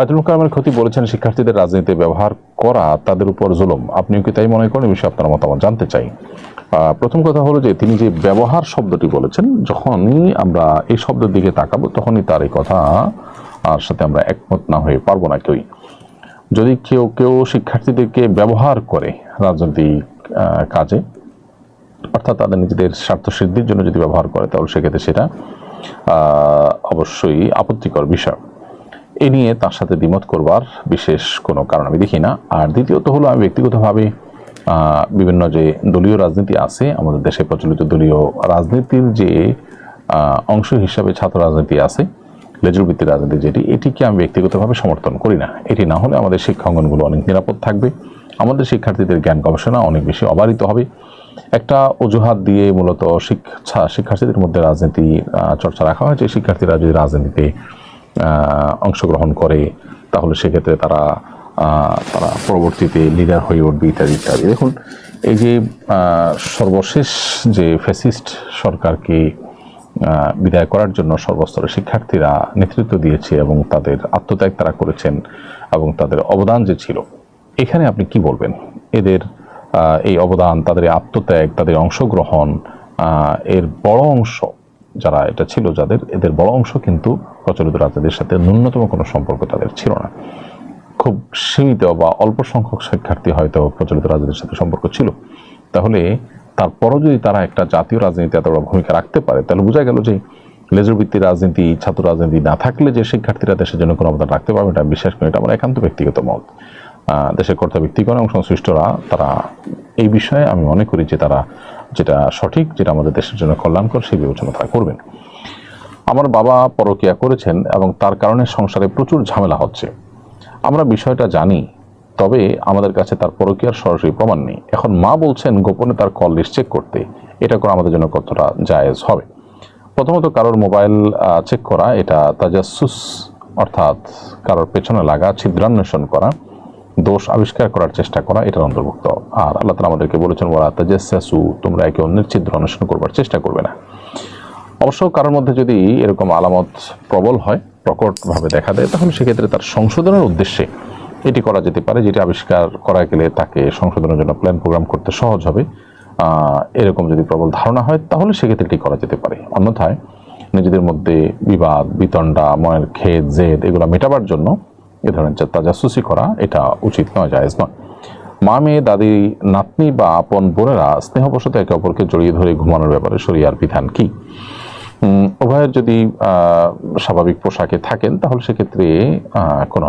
আয়তুল কালামের ক্ষতি বলেছেন শিক্ষার্থীদের রাজনীতিতে ব্যবহার করা তাদের উপর জুলুম। আপনিও কি তাই মনে করেন? এই বিষয়ে আপনার মতামত জানতে চাই। প্রথম কথা হলো যে, তিনি যে ব্যবহার শব্দটি বলেছেন, যখনই আমরা এই শব্দের দিকে তাকাবো, তখনই তার এই কথা আর সাথে আমরা একমত না হয়ে পারব না কেউই। যদি কেউ কেউ শিক্ষার্থীদেরকে ব্যবহার করে রাজনৈতিক কাজে, অর্থাৎ তাদের নিজেদের স্বার্থ সিদ্ধির জন্য যদি ব্যবহার করে, তাহলে সেক্ষেত্রে সেটা অবশ্যই আপত্তিকর বিষয়। এ নিয়ে তার সাথে দ্বিমত করবার বিশেষ কোনো কারণ আমি দেখি না। আর দ্বিতীয়ত হলো আমি ব্যক্তিগতভাবে বিভিন্ন যে দলীয় রাজনীতি আছে, আমাদের দেশে প্রচলিত দলীয় রাজনীতির যে অংশ হিসাবে ছাত্র রাজনীতি আছে লেজুর ভিত্তিক রাজনীতি যেটি, এটিকে আমি ব্যক্তিগতভাবে সমর্থন করি না। এটি না হলে আমাদের শিক্ষাঙ্গনগুলো অনেক নিরাপদ থাকবে। আমাদের শিক্ষার্থীদের জ্ঞান গবেষণা অনেক বেশি অবারিত হবে। একটা অজুহাত দিয়ে মূলত শিক্ষা, শিক্ষার্থীদের মধ্যে রাজনীতি চর্চা রাখা হয় যে, শিক্ষার্থীরা যদি রাজনীতিতে অংশগ্রহণ করে, তাহলে সেক্ষেত্রে তারা তারা পরবর্তীতে লিডার হয়ে উঠবে ইত্যাদি ইত্যাদি। দেখুন, এই যে সর্বশেষ যে ফ্যাসিস্ট সরকারকে বিদায় করার জন্য সর্বস্তরের শিক্ষার্থীরা নেতৃত্ব দিয়েছে এবং তাদের আত্মত্যাগ তারা করেছেন এবং তাদের অবদান যে ছিল, এখানে আপনি কি বলবেন? এদের এই অবদান, তাদের আত্মত্যাগ, তাদের অংশগ্রহণ এর বড় অংশ যারা এটা ছিল, যাদের, এদের বড় অংশ কিন্তু প্রচলিত রাজাদের সাথে ন্যূনতম কোনো সম্পর্ক তাদের ছিল না। খুব সীমিত বা অল্প সংখ্যক শিক্ষার্থী হয়তো প্রচলিত রাজাদের সাথে সম্পর্ক ছিল। তাহলে তারপরও যদি তারা একটা জাতীয় রাজনীতি এত বড় ভূমিকা রাখতে পারে, তাহলে বোঝা গেল যে লেজুরভিত্তিক রাজনীতি, ছাত্র রাজনীতি না থাকলে যে শিক্ষার্থীরা দেশের জন্য কোনো অবদান রাখতে পারবে এটা বিশ্বাস করি, এটা আমার একান্ত ব্যক্তিগত মত। দেশের কর্তা ব্যক্তিগণ এবং সংশ্লিষ্টরা, তারা এই বিষয়ে আমি মনে করি যে তারা যেটা সঠিক, যেটা আমাদের দেশের জন্য কল্যাণকর, সেই বিবেচনা তারা করবেন। আমার বাবা পরকিয়া করেছেন এবং তার কারণে সংসারে প্রচুর ঝামেলা হচ্ছে। আমরা বিষয়টা জানি, তবে আমাদের কাছে তার পরকিয়ার সরাসরি প্রমাণ নেই। এখন মা বলছেন, গোপনে তার কল লিস্ট চেক করতে। এটা করে আমাদের জন্য কতটা জায়েজ হবে? প্রথমত কারোর মোবাইল চেক করা, এটা তাজাসুস, অর্থাৎ কারোর পেছনে লাগা, ছিদ্রান্বেষণ করা। দোষ আবিষ্কার করার চেষ্টা করা, এটার অন্তর্ভুক্ত। আর আল্লাহ তালা আমাদেরকে বলেছেন ওরা তাজাসু তোমরা একে অন্যের ছিদ্র অন্বেষণ করবার চেষ্টা করবে না। অবশ্য কারোর মধ্যে যদি এরকম আলামত প্রবল হয়, প্রকটভাবে দেখা দেয় তখন সেক্ষেত্রে তার সংশোধনের উদ্দেশ্যে এটি করা যেতে পারে, যেটি আবিষ্কার করা গেলে তাকে সংশোধনের জন্য প্ল্যান প্রোগ্রাম করতে সহজ হবে। এরকম যদি প্রবল ধারণা হয়, তাহলে সেক্ষেত্রে এটি করা যেতে পারে। অন্যথায় নিজেদের মধ্যে বিবাদ, বিতণ্ডা, মনের খেদ, জেদ, এগুলো মেটাবার জন্য এ ধরনের তাজাসুসি করা, এটা উচিত নয়, জায়েজ নয়। মা, মেয়ে, দাদি, নাতনি বা আপন বোনেরা স্নেহবশত একে অপরকে জড়িয়ে ধরে ঘুমানোর ব্যাপারে শরিয়ার বিধান কি? উভয়ের যদি স্বাভাবিক পোশাকে থাকেন, তাহলে সেক্ষেত্রে কোনো